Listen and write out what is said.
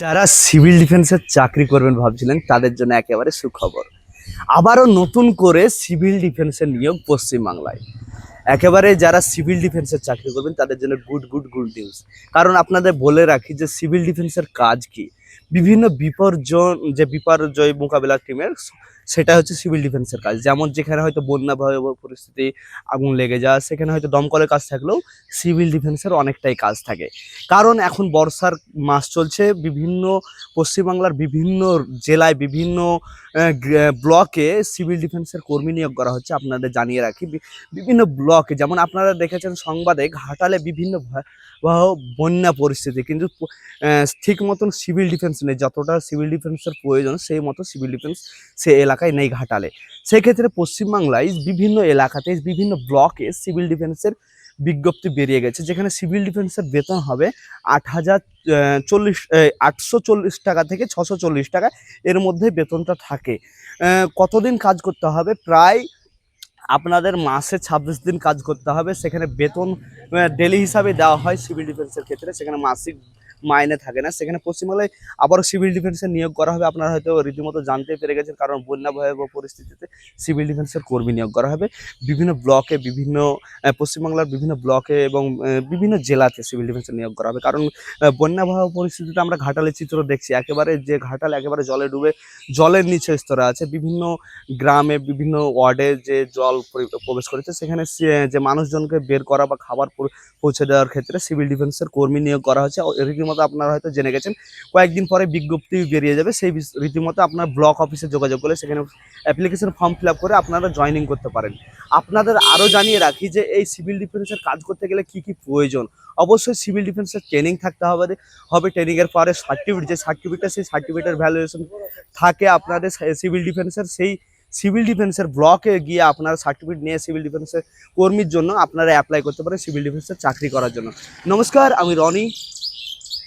যারা সিভিল ডিফেন্সের চাকরি করবেন ভাবছিলেন, তাদের জন্য একেবারে সুখবর। আবারও নতুন করে সিভিল ডিফেন্সের নিয়োগ পশ্চিমবাংলায়। একেবারে যারা সিভিল ডিফেন্সের চাকরি করবেন, তাদের জন্য গুড গুড গুড নিউজ। কারণ আপনাদের বলে রাখি যে, সিভিল ডিফেন্সের কাজ কি? বিভিন্ন বিপর্যয়, যে বিপর্যয় মোকাবেলা টিমের সেটা হচ্ছে সিভিল ডিফেন্সের কাজ। যেমন যেখানে হয়তো বন্যা ভয়াবহ পরিস্থিতি আগুন লেগে যাওয়া, সেখানে হয়তো দমকলের কাজ থাকলেও সিভিল ডিফেন্সের অনেকটাই কাজ থাকে। কারণ এখন বর্ষার মাস চলছে, বিভিন্ন পশ্চিমবাংলার বিভিন্ন জেলায়, বিভিন্ন ব্লকে সিভিল ডিফেন্সের কর্মী নিয়োগ করা হচ্ছে। আপনাদের জানিয়ে রাখি বিভিন্ন ব্লকে, যেমন আপনারা দেখেছেন সংবাদে, ঘাটালে বিভিন্ন ভয়াবহ বন্যা পরিস্থিতি, কিন্তু ঠিক মতন সিভিল ডিফেন্স নেই, যতটা সিভিল ডিফেন্সের প্রয়োজন, সেই মতো সিভিল ডিফেন্স সে এলাকায় নেই ঘাটালে। সেক্ষেত্রে পশ্চিমবাংলায় বিভিন্ন এলাকাতে বিভিন্ন ব্লকে সিভিল ডিফেন্সের বিজ্ঞপ্তি বেরিয়ে গেছে, যেখানে সিভিল ডিফেন্সের বেতন হবে আট হাজার চল্লিশ আটশো চল্লিশ টাকা থেকে ছশো চল্লিশ টাকা, এর মধ্যে বেতনটা থাকে। কতদিন কাজ করতে হবে? প্রায় আপনাদের মাসে ছাব্বিশ দিন কাজ করতে হবে, সেখানে বেতন ডেলি হিসাবে দেওয়া হয় সিভিল ডিফেন্সের ক্ষেত্রে, সেখানে মাসিক মাইনে থাকে না। সেখানে পশ্চিমবাংলায় আবারও সিভিল ডিফেন্সের নিয়োগ করা হবে। আপনারা হয়তো রীতিমতো জানতে পেরে গেছেন, কারণ বন্যা ভয়াবহ পরিস্থিতিতে সিভিল ডিফেন্সের কর্মী নিয়োগ করা হবে। বিভিন্ন ব্লকে বিভিন্ন পশ্চিমবাংলার বিভিন্ন ব্লকে এবং বিভিন্ন জেলাতে সিভিল ডিফেন্সের নিয়োগ করা হবে। কারণ বন্যা ভয়াবহ পরিস্থিতিতে আমরা ঘাটালের চিত্র দেখছি। একেবারে যে ঘাটাল, একেবারে জলে ডুবে জলের নিচে স্তরে আছে। বিভিন্ন গ্রামে বিভিন্ন ওয়ার্ডে যে জল পরি- প্রবেশ করেছে, সেখানে যে মানুষজনকে বের করা বা খাবার পৌঁছে দেওয়ার ক্ষেত্রে সিভিল ডিফেন্সের কর্মী নিয়োগ করা হচ্ছে ও রীতিমতো আপনারা হয়তো জেনে গেছেন। কয়েকদিন পরে বিজ্ঞপ্তি বেরিয়ে যাবে। সেই রীতিমতো আপনার ব্লক অফিসে যোগাযোগ করলে সেখানে অ্যাপ্লিকেশন ফর্ম ফিল করে আপনারা জয়েনিং করতে পারেন। আপনাদের আরও জানিয়ে রাখি যে এই সিভিল ডিফেন্সের কাজ করতে গেলে কি কি প্রয়োজন? অবশ্যই সিভিল ডিফেন্সের ট্রেনিং থাকতে হবে হবে ট্রেনিংয়ের পরে সার্টিফিকেট যে সার্টিফিকেট সেই সার্টিফিকেটের ভ্যালুয়েশন থাকে আপনাদের সিভিল ডিফেন্সের সেই সিভিল ডিফেন্সের ব্লকে গিয়ে আপনারা সার্টিফিকেট নিয়ে সিভিল ডিফেন্সের কর্মীর জন্য আপনারা অ্যাপ্লাই করতে পারেন সিভিল ডিফেন্সের চাকরি করার জন্য। নমস্কার, আমি রনি।